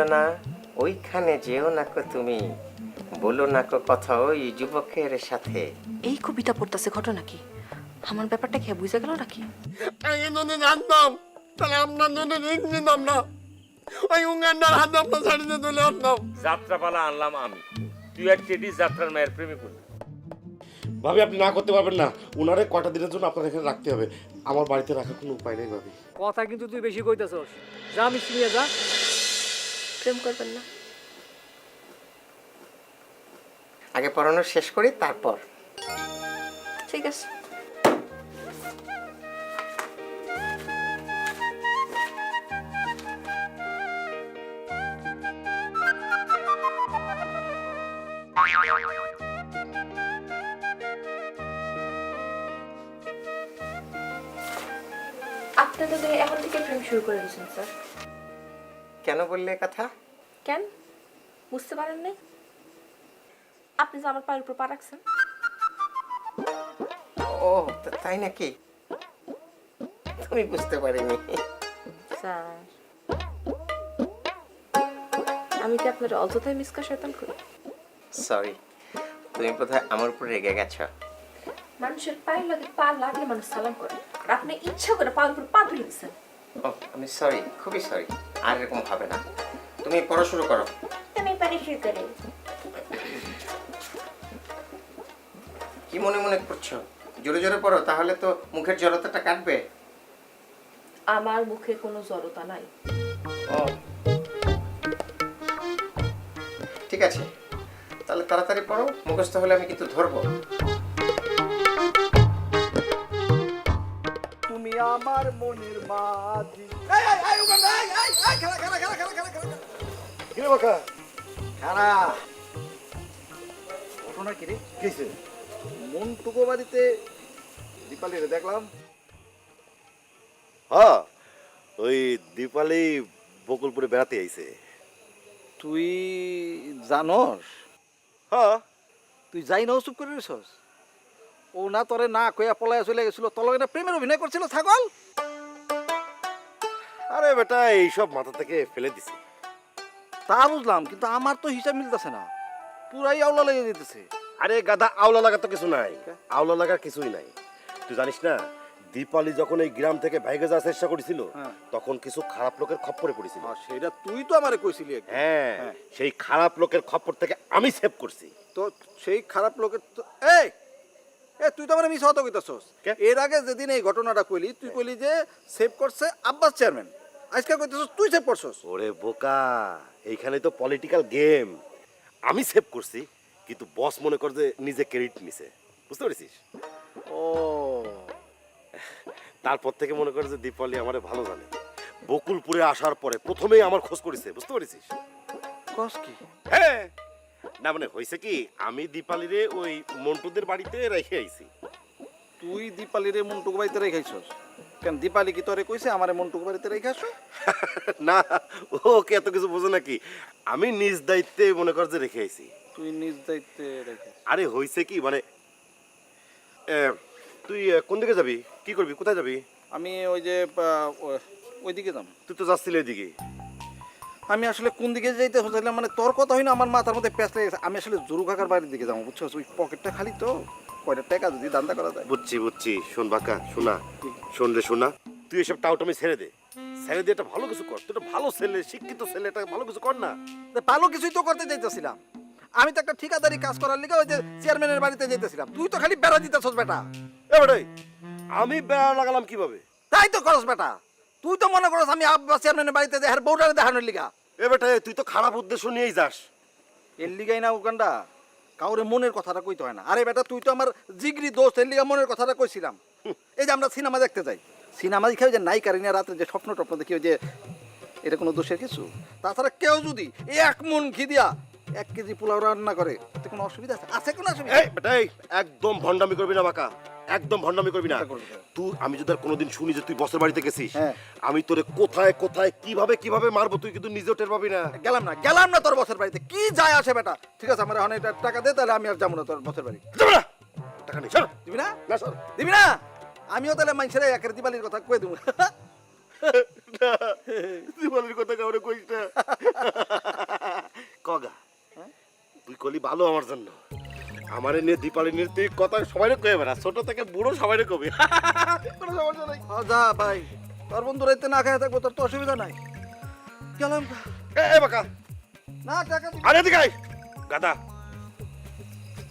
সুরঞ্জনা ওইখানে যেও না কো তুমি। বলো না কো কথা ওই যুবকের সাথে। এই কবিতা পড়তেছে ঘটনা কি? আমার ব্যাপারটা কি বুঝে গেল নাকি? আমি নদীর আনতাম তাহলে আপনার নদীর ঋণ নিতাম না ওই উঙ্গান্ডার হাতে আপনার শাড়িতে তুলে আসতাম যাত্রাপালা আনলাম আমি। তুই আর টেডি যাত্রার মায়ের প্রেমে করলি ভাবি আপনি না করতে পারবেন না। ওনারে কটা দিনের জন্য আপনার এখানে রাখতে হবে। আমার বাড়িতে রাখার কোনো উপায় নেই ভাবি। কথা কিন্তু তুই বেশি কইতেছস। যা মিষ্টি নিয়ে যা। প্রেম করবেন না। আগে পড়ানো শেষ করি তারপর। ঠিক আছে। আপনি তো এখন থেকে প্রেম শুরু করে দিয়েছেন স্যার। কেন বললে কথা? কেন? বুঝতে পারেন নাই। আপনি যে আমার পায়ের উপর পা রাখছেন। ও তা- তাই নাকি? তুমি বুঝতে পারিনি। স্যার। আমি কি আপনার অযথায় মিসকা শয়তান করি? সরি তুমি বোধহয় আমার উপর রেগে গেছো। মানুষের পায়ের লাগে পা লাগলে মানুষ সালাম করে। আর আপনি ইচ্ছা করে পায়ের উপর পা তুলে দিচ্ছেন। ও আমি সরি খুবই সরি আর এরকম হবে না। তুমি পড়া শুরু করো। আমি পারি শুরু করে। কি মনে মনে করছ? জোরে জোরে পড়ো তাহলে তো মুখের জড়তাটা কাটবে। আমার মুখে কোনো জড়তা নাই। ও। ঠিক আছে। তাহলে তাড়াতাড়ি পড়ো মুখস্থ হলে আমি কিন্তু ধরবো। আমার মনের মাঝি কিরে বাকা? খারা ঘটনা কি রে? কিসে মনটুকু বাড়িতে দীপালিরে দেখলাম। হ্যাঁ ওই দীপালি বকুলপুরে বেড়াতে আইছে। তুই জানস? হ্যাঁ তুই যাই নাও চুপ করে রইছস ও না তোরে না কইয়া পলাইয়া চলে গেছিল তলগে না প্রেমের অভিনয় করছিল ছাগল? আরে বেটা এইসব মাথা থেকে ফেলে দিছি। তা বুঝলাম কিন্তু আমার তো হিসাব মিলতেছে না। পুরাই আওলা লেগে যেতেছে আরে গাদা আওলা লাগা তো কিছু নাই। আওলা লাগার কিছুই নাই। তুই জানিস না দীপালি যখন এই গ্রাম থেকে ভাইগে যাওয়ার চেষ্টা করেছিল হ্যাঁ। তখন কিছু খারাপ লোকের খপ্পরে পড়েছিল। আর সেটা তুই তো আমারে কইছিলি হ্যাঁ হ্যাঁ। সেই খারাপ লোকের খপ্পর থেকে আমি সেভ করছি। তো সেই খারাপ লোকের তো এই! এ তুই তো আমার মিস হতো কইতাছস। এর আগে যেদিন এই ঘটনাটা কইলি তুই কইলি যে সেভ করছে আব্বাস চেয়ারম্যান আজকে কইতাছস তুই সেভ করছস। ওরে বোকা এইখানে তো পলিটিক্যাল গেম আমি সেভ করছি কিন্তু বস মনে কর যে নিজে ক্রেডিট নিছে। বুঝতে পেরেছিস? ও। তারপর থেকে মনে করে যে দীপালি আমারে ভালো জানে। বকুলপুরে আসার পরে প্রথমেই আমার খোঁজ করেছে বুঝতে পেরেছিস? কস কি? হ্যাঁ। না মানে হয়েছে কি আমি দীপালিরে ওই মন্টুদের বাড়িতে রেখে আইছি। তুই দীপালিরে মন্টুক বাড়িতে রেখাইছস কেন দীপালি কি তোরে কইছে আমারে মন্টুক বাড়িতে রেখাস না ওকে এত কিছু বোঝো নাকি? আমি নিজ দায়িত্বে মনে কর যে রেখে আইছি। তুই নিজ দায়িত্বে রেখে আরে হয়েছে কি মানে এ, তুই কোন দিকে যাবি? কি করবি? কোথায় যাবি? আমি ওই যে ওইদিকে যাম। তুই তো যাচ্ছিলি ওইদিকে। আমি আসলে কোন দিকে যাইতে হচ্ছিলাম মানে তোর কথা হই না আমার মাথার মধ্যে প্যাঁচ লেগে আমি আসলে জরু কাকার বাড়ির দিকে যাব বুঝছ? ওই পকেটটা খালি তো কয়টা টাকা যদি দান্দা করা যায়। বুঝছি বুঝছি। শোন বাকা শোনা। শোন রে শোনা। তুই এসব টাউটামি ছেড়ে দে। ছেড়ে দিয়ে একটা ভালো কিছু কর। তুই ভালো ছেলে শিক্ষিত ছেলে একটা ভালো কিছু কর না। ভালো কিছুই তো করতে যাইতেছিলাম। আমি তো একটা ঠিকাদারি কাজ করার লিগে ওই যে চেয়ারম্যানের বাড়িতে যাইতেছিলাম। তুই তো খালি বেড়া দিতেছস বেটা। এ বেটাই আমি বেড়া লাগালাম কীভাবে? তাই তো করস বেটা। তুই তো মনে করস আমি আব্বাস চেয়ারম্যানের বাড়িতে দেখার বউটারে দেখানোর লিগা। এ বেটাই তুই তো খারাপ উদ্দেশ্য নিয়েই যাস। এর লিগাই না উগান্ডা। কাউরে মনের কথাটা কইতে হয় না। আরে বেটা তুই তো আমার জিগরি দোষ এর লিগা মনের কথাটা কইছিলাম। এই যে আমরা সিনেমা দেখতে যাই। সিনেমা দেখে যে নায়িকারিনা রাতে যে স্বপ্ন টপ্ন দেখি যে এটা কোনো দোষের কিছু? তাছাড়া কেউ যদি এক মন ঘি দিয়া এক কেজি পোলাও রান্না করে এতে কোনো অসুবিধা আছে? আছে কোনো অসুবিধা? একদম ভন্ডামি করবি না বাকা। একদম ভন্ডামি করবি না। তুই আমি যদি আর কোনোদিন শুনি যে তুই বসের বাড়িতে গেছিস হ্যাঁ। আমি তোরে কোথায় কোথায় কীভাবে কীভাবে মারবো তুই কিন্তু নিজেও টের পাবি না। গেলাম না গেলাম না তোর বসের বাড়িতে। কি যায় আসে বেটা? ঠিক আছে আমার এখন এটা টাকা দে তাহলে আমি আর যাব না তোর বসের বাড়ি। যাবে না। টাকা নেই দিবি না? না সর। দিবি না? আমিও তাহলে মানুষের একের দিবালির কথা কয়ে দেবো। দিওয়ালির কথা কাউরে কইস না। কগা তুই কলি ভালো আমার জন্য। আমারে নিয়ে দীপালি নিয়ে তুই কথা সবাই কয়ে বেড়া ছোট থেকে বুড়ো সবাই কবি। কোনো সমস্যা নাই। যা ভাই তোর বন্ধু রাইতে না খায় থাকব তোর তো অসুবিধা নাই। গেলাম এ বাকা। না টাকা। আরে দিকে আয়। গাদা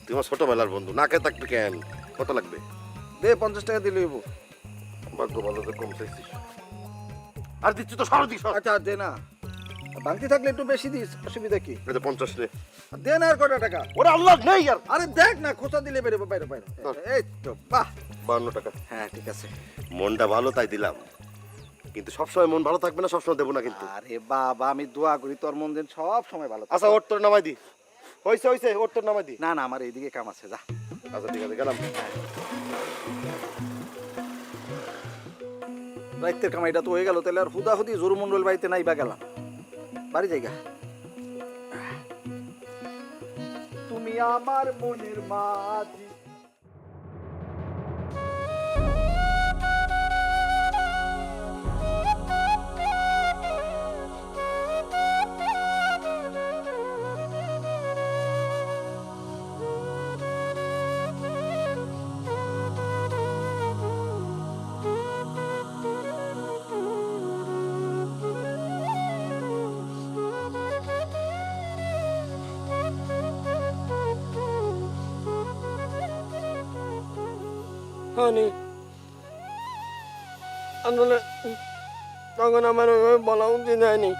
তুই আমার ছোটবেলার বন্ধু না খেয়ে থাকবি কেন? কত লাগবে? দে পঞ্চাশ টাকা দিলে হইবো। ভাগ্য ভালো তো কম চাইছিস। আর দিচ্ছি তো সর দিক সর। আচ্ছা দে না। বাংতি থাকলে একটু বেশি দিস অসুবিধা কি? এটা পঞ্চাশ নে দে না আর কটা টাকা। ওরে আল্লাহ নেই আর। আরে দেখ না খোঁচা দিলে বেরোবো বাইরে বাইরে। এই তো বাহ। বান্ন টাকা। হ্যাঁ ঠিক আছে। মনটা ভালো তাই দিলাম। কিন্তু সবসময় মন ভালো থাকবে না সবসময় দেবো না কিন্তু। আরে বাবা আমি দোয়া করি তোর মন দিন সব সময় ভালো আচ্ছা ওর তোর নামাই দি। হয়েছে হয়েছে ওর তোর নামাই দি। না না আমার এইদিকে কাম আছে যা। আচ্ছা ঠিক আছে গেলাম। রাইতের কামাইটা তো হয়ে গেল তাহলে আর হুদা হুদি জোর মন্ডল বাড়িতে নাই বা গেলাম। বাড়ি জায়গা তুমি আমার মনের মাঝি। হয়নি। আসলে তখন আমার ওইভাবে বলা উচিত হয়নি।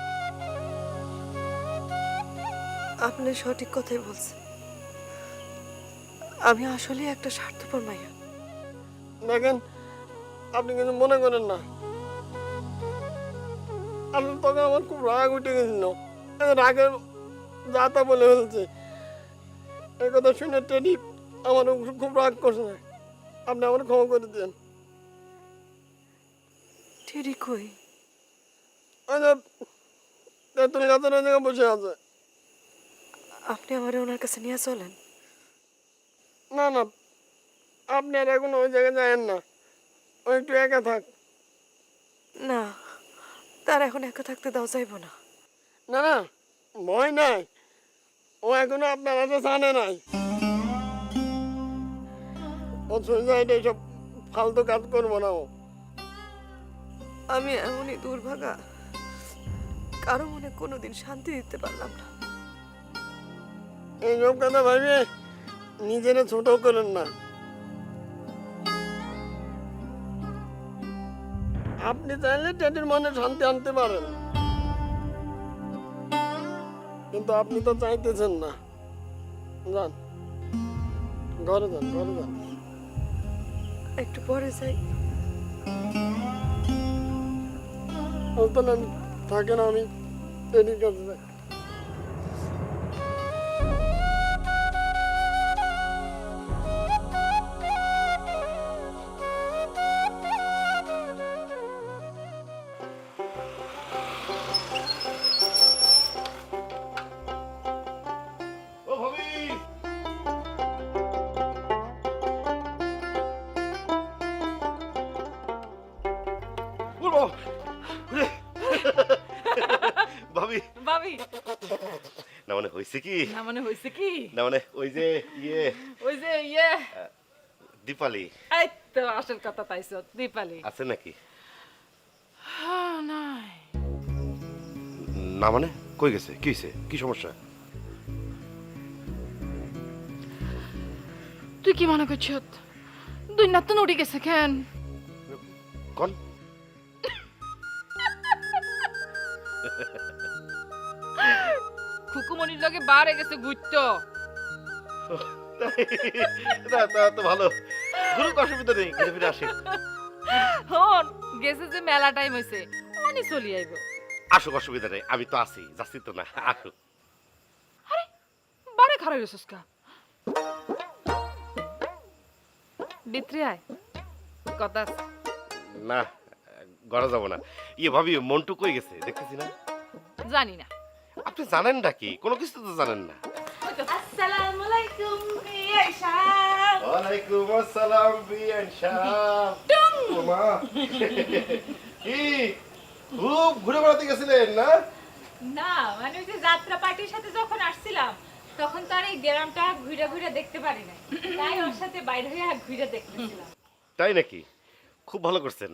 আপনি সঠিক কথাই বলছেন। আমি আসলে একটা স্বার্থপর মাইয়া। দেখেন আপনি কিছু মনে করেন না। আসলে তখন আমার খুব রাগ উঠে গেছিল। রাগে যা তা বলে ফেলছে। এই কথা শুনে টেডি আমার খুব রাগ করছে। আপনি আমার ক্ষমা করে দেন টেরি কই তেঁতুল গাছের ওই জায়গায় বসে আছে আপনি আমার ওনার কাছে নিয়ে চলেন। না না। আপনি আর এখন ওই জায়গায় যায়েন না। ও একটু একা থাক। না তার এখন একা থাকতে দাও যাইব না। না না। ভয় নাই। ও এখনও আপনার কাছে জানে নাই। ও সুইসাইড এইসব ফালতু কাজ করব না ও। আমি এমনই দুর্ভাগা কারও মনে কোনোদিন শান্তি দিতে পারলাম না। এইসব কথা ভাবিয়ে নিজেরা ছোট করেন না। আপনি চাইলে টেডির মনে শান্তি আনতে পারেন। কিন্তু আপনি তো চাইতেছেন না। যান ঘরে যান ঘরে যান। একটু পরে যাই। তাহলে থাকেন আমি এদিকে যাই। কি? না মানে হয়েছে কি? না মানে ওই যে ইয়ে। ওই যে ইয়ে। দীপালি। এই তো আসল কথা পাইছ দীপালি। আছে নাকি? নাই। না মানে কই গেছে? কি হয়েছে কি সমস্যা? তুই কি মনে করছ? দুই নাত তো উড়ে গেছে কেন? কোন? খুকুমনির লগে বারে গেছে ঘুরতো। না তা তো ভালো। অসুবিধা নেই ঘুরে ফিরে আসি। হন গেছে যে মেলা টাইম হইছে চলি আইব। আসুক অসুবিধা নেই আমি তো আছি যাচ্ছি তো না আসুক। বারে খারাপ কা? বিত্রি আয় কথা না গড়া যাব না। ইয়ে ভাবি মন্টু কই গেছে দেখতেছি না? জানি না। আপনি জানেন নাকি? কোনো কিছু তো জানেন না। আসসালামু আলাইকুম ওয়ালাইকুম আসসালাম বিয়ান শাহ ওমা। কি? খুব ঘুরে বেড়াতে গেছিলেন না? না মানে ওই যে যাত্রা পার্টির সাথে যখন আসছিলাম তখন তো আর এই গ্রামটা ঘুরে ঘুরে দেখতে পারি নাই। তাই ওর সাথে বাইরে হয়ে ঘুরে দেখতেছিলাম। তাই নাকি? খুব ভালো করছেন।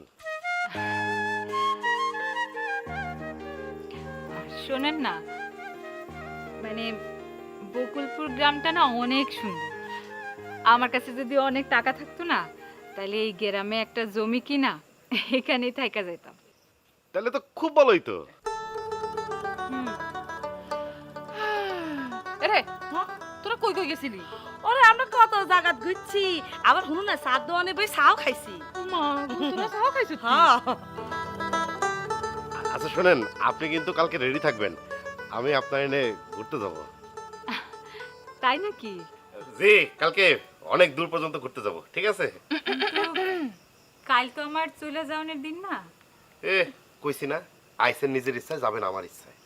শোনেন না মানে বকুলপুর গ্রামটা না অনেক সুন্দর। আমার কাছে যদি অনেক টাকা থাকতো না তাহলে এই গ্রামে একটা জমি কিনা এখানেই থাকা যেতাম তাহলে তো খুব ভালোই তো। রে তোরা কই কই গেছিলি? ওরে আমরা কত জায়গাত ঘুরছি। আবার শুনো না সাত দোয়ানে বই চাও খাইছি। মা তোরা চাও খাইছিস হ্যাঁ। আচ্ছা শোনেন আপনি কিন্তু কালকে রেডি থাকবেন। আমি আপনার এনে ঘুরতে যাব। তাই নাকি? জি কালকে অনেক দূর পর্যন্ত ঘুরতে যাব ঠিক আছে? কাল তো আমার চলে যাওয়ার দিন না। এ কইছি না আইসেন নিজের ইচ্ছায় যাবেন আমার ইচ্ছায়।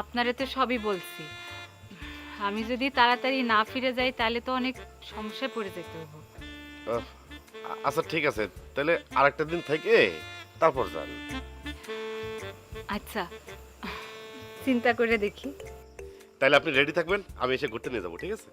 আপনারে তো সবই বলছি। আমি যদি তাড়াতাড়ি না ফিরে যাই তাহলে তো অনেক সমস্যায় পড়ে যেতে হবে। আচ্ছা ঠিক আছে। তাহলে আরেকটা দিন থেকে তারপর যান। আচ্ছা চিন্তা করে দেখি। তাহলে আপনি রেডি থাকবেন? আমি এসে ঘুরতে নিয়ে যাব ঠিক আছে?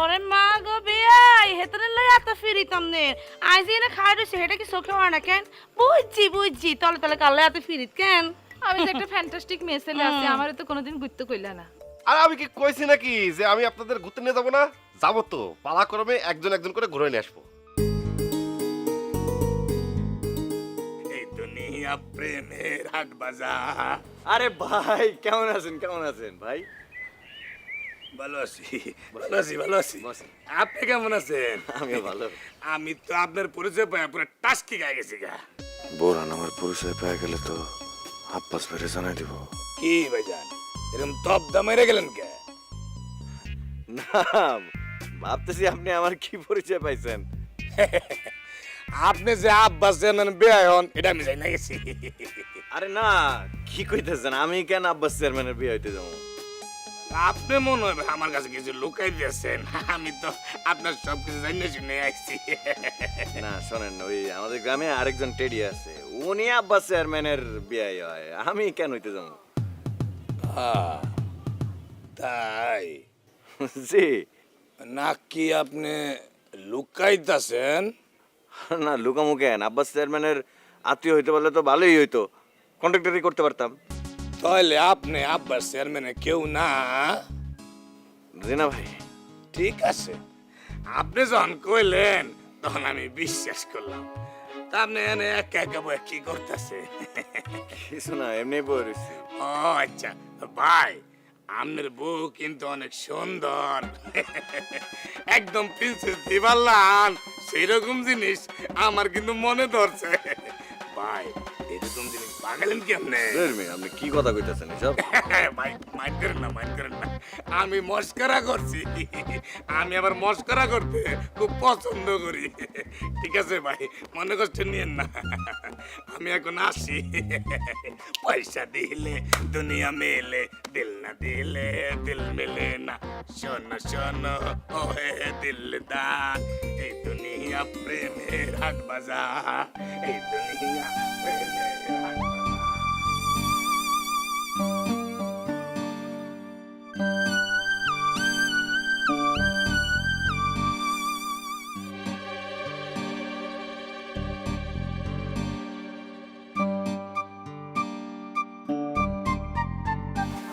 ওরে মা গো বেয়াই হেতরে লই এত ফিরি তমনে। আইজি না খাই রইছে এটা কি চোখে হয় না কেন? বুঝছি বুঝছি তলে তলে কালে এত ফিরিত কেন? আমি তো একটা ফ্যান্টাস্টিক মেসেলে আছে আমারও তো কোনোদিন ঘুরতে কইলা না। আর আমি কি কইছি নাকি যে আমি আপনাদের ঘুরতে নিয়ে যাব না? যাব তো পালাক্রমে একজন একজন করে ঘুরে নিয়ে আসব। দুনিয়া প্রেমের হাট বাজার। আরে ভাই কেমন আছেন কেমন আছেন ভাই? ভালো আছি ভালো আছি ভালো আছি। আপনি কেমন আছেন? আমিও ভালো। আমি তো আপনার পরিচয় পাই পুরো টাস্কি গায়ে গেছি গা। বোরান আমার পরিচয় পেয়ে গেলে তো আব্বাস বেড়ে জানাই দিব। কি ভাইজান এরকম তপ দামাইরে গেলেন কে? না ভাবতেছি আপনি আমার কি পরিচয় পাইছেন? আপনি যে আব্বাস চেয়ারম্যান বেয়ায় হন এটা আমি যাই না গেছি। আরে না কি কইতেছেন? আমি কেন আব্বাস চেয়ারম্যানের বিয়ে হইতে যাব? আপনি মনে হয় আমার কাছে কিছু লুকাই দিয়েছেন। আমি তো আপনার সব কিছু জানিয়ে শুনে আসছি না শোনেন ওই আমাদের গ্রামে আরেকজন টেডি আছে। উনি আব্বাস চেয়ারম্যানের বিয়ে হয়। আমি কেন হইতে যাব? তাই? জি। নাকি আপনি লুকাইতাছেন? না লুকামু কেন? আব্বাস চেয়ারম্যানের আত্মীয় হইতে পারলে তো ভালোই হইতো। কন্ট্রাক্টরই করতে পারতাম। তাহলে আপনি আব্বাস চেয়ারম্যানে কেউ না জি না ভাই। ঠিক আছে। আপনি যখন কইলেন তখন আমি বিশ্বাস করলাম। তা আপনি এনে একা একা বয়ে কি করতেছে? কিছু না এমনি বই। ও আচ্ছা। ভাই আপনার বউ কিন্তু অনেক সুন্দর। একদম প্রিন্সেস দিবাল্লান সেরকম জিনিস আমার কিন্তু মনে ধরছে। ভাই এরকম জিনিস পাগালেন কেমনে? ধুর মিয়া, আপনি কি কথা কইতেছেন এসব? মাইন্ড করেন না মাইন্ড করেন না। আমি মস্করা করছি। আমি আবার মস্করা করতে খুব পছন্দ করি। ঠিক আছে ভাই মনে কষ্ট নিয়েন না। আমি এখন আসি। পয়সা দিলে দুনিয়া মেলে দিল না দিলে দিল মেলে না। শোনো শোনো দিলদার এই দুনিয়া প্রেমের হাট বাজার এই দুনিয়া প্রেমের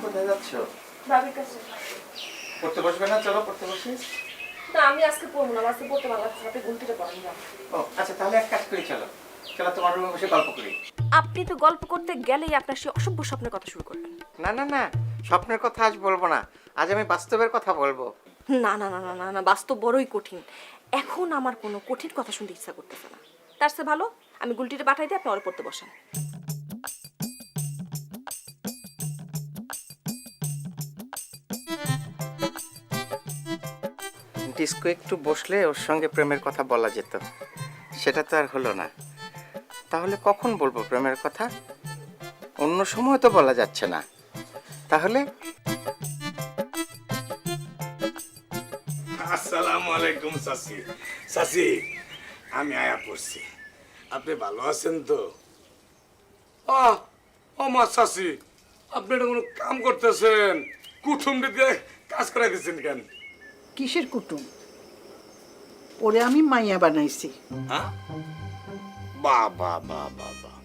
কোথায় যাচ্ছ? ভাবির কাছে। পড়তে বসবে না? চলো পড়তে বসি। না আমি আজকে পড়ব না আজকে পড়তে না, ঘুম থেকে পড়েন না ও আচ্ছা তাহলে এক কাজ করি চলো। চলো তোমার রুমে বসে গল্প করি। আপনি তো গল্প করতে গেলেই আপনার সেই অসভ্য স্বপ্নের কথা শুরু করবেন। না না না স্বপ্নের কথা আজ বলব না। আজ আমি বাস্তবের কথা বলব। না না না না না না বাস্তব বড়ই কঠিন। এখন আমার কোনো কঠিন কথা শুনতে ইচ্ছা করতেছে না। তার চেয়ে ভালো আমি গুলটিটা পাঠাই দিয়ে আপনি অরে পড়তে বসেন। ডিস্কো একটু বসলে ওর সঙ্গে প্রেমের কথা বলা যেত। সেটা তো আর হলো না। তাহলে কখন বলব প্রেমের কথা? অন্য সময় তো বলা যাচ্ছে না। তাহলে? আসসালামু আলাইকুম সাসি। সাসি আমি আয়া পড়ছি। আপনি ভালো আছেন তো? ও ও মা চাষি আপনি এটা কোনো কাম করতেছেন? কুটুম দিয়ে কাজ করাই দিচ্ছেন কেন? কিসের কুটুম? ওরে আমি মাইয়া বানাইছি। হ্যাঁ? বাহ বাহ বাহ বাহ বাহ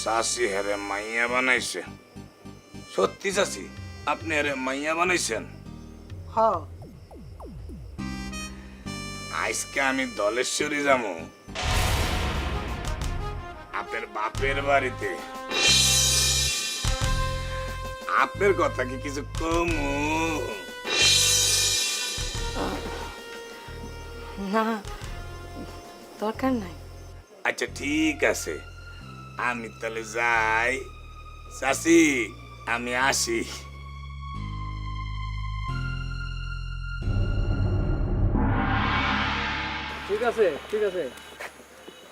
চাষি হেরে মাইয়া বানাইছে। সত্যি চাষি আপনি হেরে মাইয়া বানাইছেন? হ আজকে আমি দলেশ্বরী যাব। আপনার বাপের বাড়িতে। আপনার কথা কি কিছু কম? না দরকার নাই। আচ্ছা ঠিক আছে। আমি তাহলে যাই। চাষি আমি আসি। ঠিক আছে ঠিক আছে।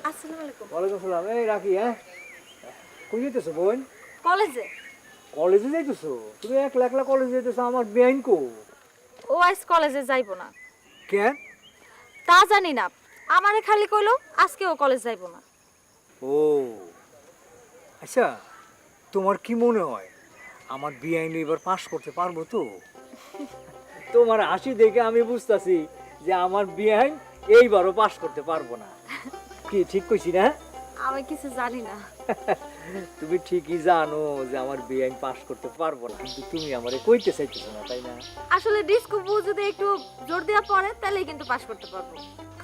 আসসালামু আলাইকুম। ওয়ালাইকুম সালাম এই রাখি হ্যাঁ? কই যেতেছো বোন? কলেজে। কলেজে যাইতেছো? তুমি একলা একলা কলেজে যাইতেছো আমার বেআইন কো? ও আজ কলেজে যাইব না। কেন? তা জানি না। আমারে খালি কইলো আজকে ও কলেজ যাইব না। ও আচ্ছা তোমার কি মনে হয়? আমার বিআইন এবার পাশ করতে পারব তো? তোমার হাসি দেখে আমি বুঝতাছি যে আমার বিআইন এইবারও পাশ করতে পারব না। কি ঠিক কইছি না? আমি কিছু জানি না। তুমি ঠিকই জানো যে আমার বিআইন পাশ করতে পারব না কিন্তু তুমি আমারে কইতে চাইতেছো না তাই না? আসলে ডিস্কো যদি একটু জোর দেওয়া পড়ে তাহলে কিন্তু পাশ করতে পারব।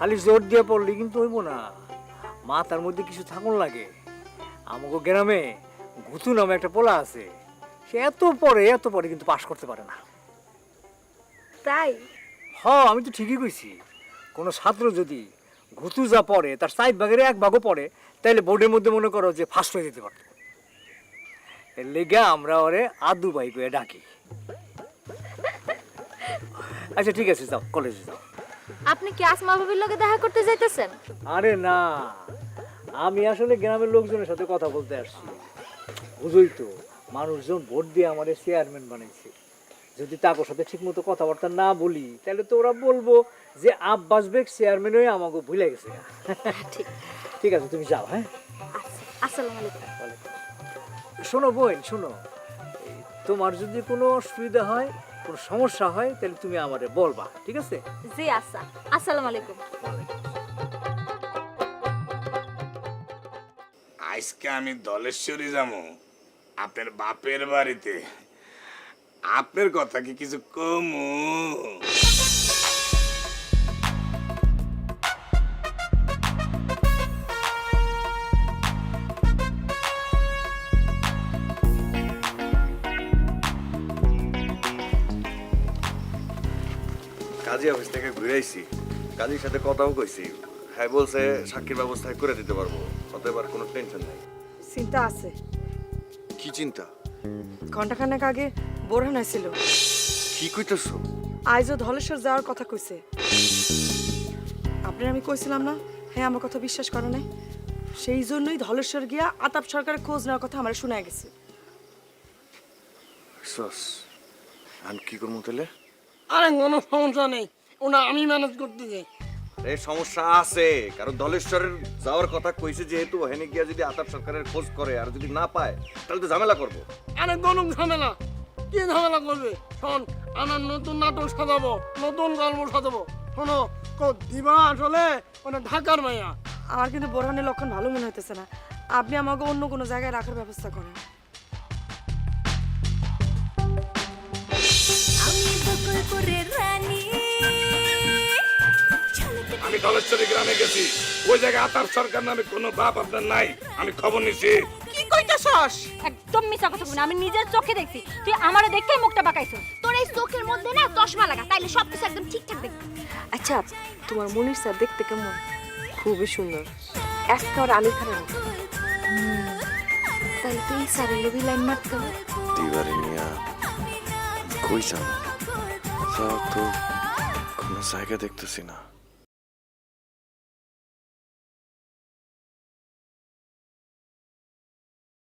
খালি জোর দিয়ে পড়লে কিন্তু হইব না। মাথার মধ্যে কিছু থাকুন লাগে। আমাকে গ্রামে ঘুতু নামে একটা পোলা আছে। সে এত পরে এত পরে কিন্তু পাশ করতে পারে না। তাই? হ আমি তো ঠিকই কইছি। কোনো ছাত্র যদি ঘুতু যা পড়ে তার সাইড ভাগের এক ভাগও পড়ে তাইলে বোর্ডের মধ্যে মনে করো যে ফার্স্ট হয়ে যেতে পারতো। এর লেগে আমরা ওরে আদু ভাই করে ডাকি। আচ্ছা ঠিক আছে যাও কলেজে যাও। আপনি কি আসমা ভাবির লগে দেখা করতে যাইতেছেন? আরে না আমি আসলে গ্রামের লোকজনের সাথে কথা বলতে আসছি। বুঝই তো মানুষজন ভোট দিয়ে আমাদের চেয়ারম্যান বানাইছে। যদি তাকে সাথে ঠিক মতো কথাবার্তা না বলি তাহলে তো ওরা বলব যে আব্বাস বেগ চেয়ারম্যান হয়ে আমাকে ভুলে গেছে। ঠিক। ঠিক আছে তুমি যাও হ্যাঁ? আসসালামু আলাইকুম। শোনো বোন শোনো। তোমার যদি কোনো অসুবিধা হয় কোনো সমস্যা হয় তাহলে তুমি আমারে বলবা ঠিক আছে? জি আচ্ছা। আসসালামু আলাইকুম। আজকে আমি দলেশ্বরী যাব আপনার বাপের বাড়িতে। আপনার কথা কি কিছু কমু? কাজী অফিস থেকে ঘুরে আইছি। কাজীর সাথে কথাও কইছি। হ্যাঁ বলছে সাক্ষীর ব্যবস্থা করে দিতে পারব। অতএব আর কোনো টেনশন নাই। চিন্তা আছে। কি চিন্তা? ঘন্টাখানেক আগে বোরহান আসছিল কি কইতেছো? আইজও ধলেশ্বর যাওয়ার কথা কইছে। আপনার আমি কইছিলাম না? হ্যাঁ আমার কথা বিশ্বাস করে নাই। সেই জন্যই ধলেশ্বর গিয়া আতাপ সরকারের খোঁজ নেওয়ার কথা আমার শোনা গেছে। সস আমি কি করব তাহলে? আরে কোনো সমস্যা নেই। ওনা আমি ম্যানেজ করতে যাই এই সমস্যা আছে। কারণ দলেশ্বরের যাওয়ার কথা কইছে যেহেতু হেনে গিয়া যদি আতার সরকারের খোঁজ করে আর যদি না পায় তাহলে তো ঝামেলা করব। আরে কোনো ঝামেলা। কি ঝামেলা করবে? শোন আমার নতুন নাটক সাজাবো নতুন গল্প সাজাবো। শোনো কো দিবা আসলে? মানে ঢাকার মাইয়া আমার কিন্তু বোরহানের লক্ষণ ভালো মনে হইতেছে না। আপনি আমাকে অন্য কোনো জায়গায় রাখার ব্যবস্থা করেন। আমি দলেশ্বরী গ্রামে গেছি। ওই জায়গায় আতার সরকার নামে কোনো বাপ আপনার নাই। আমি খবর নিছি। কি কইতাছস? একদম মিছা কথা বলি না, আমি নিজের চোখে দেখছি। তুই আমারে দেখে মুখটা বাঁকাইছ। তোর এই চোখের মধ্যে না চশমা লাগা। তাইলে সবকিছু একদম ঠিকঠাক দেখবি আচ্ছা তোমার মনির স্যার দেখতে কেমন? খুবই সুন্দর। একেবারে আমির খানের মতো তাইলে তুই স্যারের লবি লাইন মারতে হবে। দিবারে নিয়া কই যাব তো কোনো জায়গা দেখতেছি না।